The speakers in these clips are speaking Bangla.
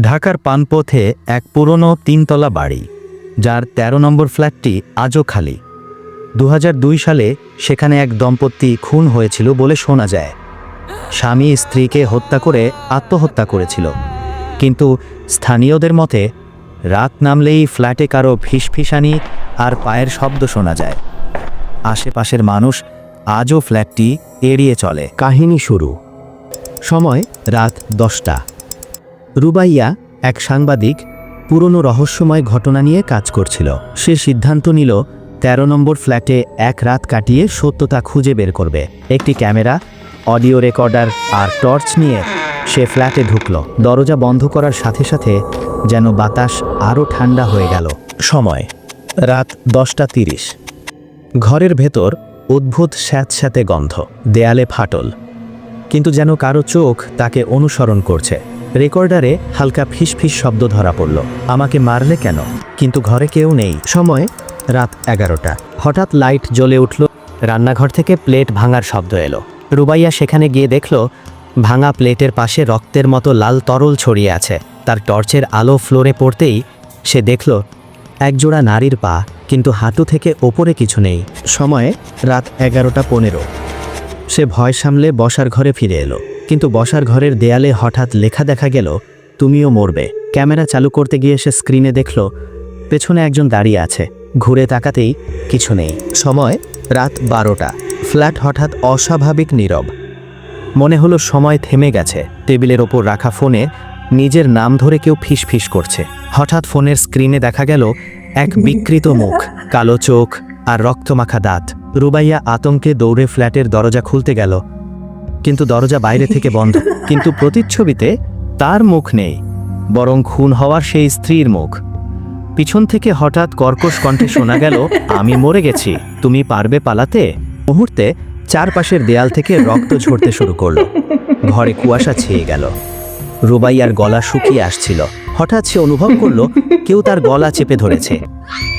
ঢাকার পানপথে এক পুরনো তিনতলা বাড়ি, যার ১৩ নম্বর ফ্ল্যাটটি আজও খালি। দু হাজার দুই সালে সেখানে এক দম্পতি খুন হয়েছিল বলে শোনা যায়। স্বামী স্ত্রীকে হত্যা করে আত্মহত্যা করেছিল। কিন্তু স্থানীয়দের মতে, রাত নামলেই ফ্ল্যাটে কারও ফিসফিসানি আর পায়ের শব্দ শোনা যায়। আশেপাশের মানুষ আজও ফ্ল্যাটটি এড়িয়ে চলে। কাহিনী শুরু। সময়, রাত দশটা। রুবাইয়া এক সাংবাদিক পুরনো রহস্যময় ঘটনা নিয়ে কাজ করছিল। সে সিদ্ধান্ত নিল ১৩ নম্বর ফ্ল্যাটে এক রাত কাটিয়ে সত্যতা খুঁজে বের করবে। একটি ক্যামেরা, অডিও রেকর্ডার আর টর্চ নিয়ে সে ফ্ল্যাটে ঢুকল। দরজা বন্ধ করার সাথে সাথে যেন বাতাস আরও ঠান্ডা হয়ে গেল। সময়, রাত দশটা তিরিশ। ঘরের ভেতর অদ্ভুত স্যাঁতস্যাঁতে গন্ধ, দেয়ালে ফাটল। কিন্তু যেন কারও চোখ তাকে অনুসরণ করছে। রেকর্ডারে হালকা ফিসফিস শব্দ ধরা পড়ল। আমাকে মারলে কেন? কিন্তু ঘরে কেউ নেই। সময় রাত এগারোটা। হঠাৎ লাইট জ্বলে উঠল। রান্নাঘর থেকে প্লেট ভাঙার শব্দ এলো। রুবাইয়া সেখানে গিয়ে দেখল, ভাঙা প্লেটের পাশে রক্তের মতো লাল তরল ছড়িয়ে আছে। তার টর্চের আলো ফ্লোরে পড়তেই সে দেখল, একজোড়া নারীর পা, কিন্তু হাঁটু থেকে ওপরে কিছু নেই। সময় রাত এগারোটা পনেরো। সে ভয় সামলে বসার ঘরে ফিরে এলো। কিন্তু বসার ঘরের দেয়ালে হঠাৎ লেখা দেখা গেল, তুমিও মরবে। ক্যামেরা চালু করতে গিয়ে সে স্ক্রিনে দেখল, পেছনে একজন দাঁড়িয়ে আছে। ঘুরে তাকাতেই কিছু নেই। সময় রাত বারোটা। ফ্ল্যাট হঠাৎ অস্বাভাবিক নীরব। মনে হলো সময় থেমে গেছে। টেবিলের ওপর রাখা ফোনে নিজের নাম ধরে কেউ ফিসফিস করছে। হঠাৎ ফোনের স্ক্রিনে দেখা গেল এক বিকৃত মুখ, কালো চোখ আর রক্তমাখা দাঁত। রুবাইয়া আতঙ্কে দৌড়ে ফ্ল্যাটের দরজা খুলতে গেল। কিন্তু দরজা বাইরে থেকে বন্ধ। কিন্তু প্রতিচ্ছবিতে তার মুখ নেই, বরং খুন হওয়ার সেই স্ত্রীর মুখ। পিছন থেকে হঠাৎ কর্কশ কণ্ঠে শোনা গেল, আমি মরে গেছি, তুমি পারবে পালাতে? মুহূর্তে চারপাশের দেয়াল থেকে রক্ত ঝরতে শুরু করল। ঘরে কুয়াশা ছেয়ে গেল। রুবাইয়ার গলা শুকিয়ে আসছিল। হঠাৎ সে অনুভব করল, কেউ তার গলা চেপে ধরেছে।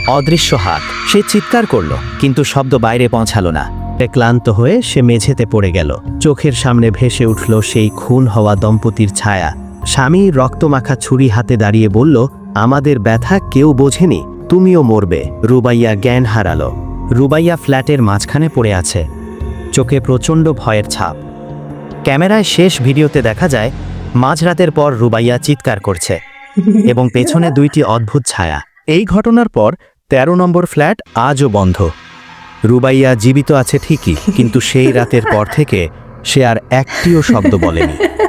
অদৃশ্য হাত, সে চিৎকার করল, কিন্তু শব্দ বাইরে পৌঁছালো না। ক্লান্ত হয়ে সে মেঝেতে পড়ে গেল। চোখের সামনে ভেসে উঠল সেই খুন হওয়া দম্পতির ছায়া। স্বামী রক্তমাখা ছুরি হাতে দাঁড়িয়ে বলল, আমাদের ব্যথা কেউ বোঝেনি, তুমিও মরবে। রুবাইয়া জ্ঞান হারালো। রুবাইয়া ফ্ল্যাটের মাঝখানে পড়ে আছে। চোখে প্রচণ্ড ভয়ের ছাপ। ক্যামেরায় শেষ ভিডিওতে দেখা যায়, মাঝরাতের পর রুবাইয়া চিৎকার করছে এবং পেছনে দুইটি অদ্ভুত ছায়া। এই ঘটনার পর ১৩ নম্বর ফ্ল্যাট আজও বন্ধ। রুবাইয়া জীবিত আছে ঠিকই কিন্তু সেই রাতের পর থেকে সে আর একটিও শব্দ বলেনি।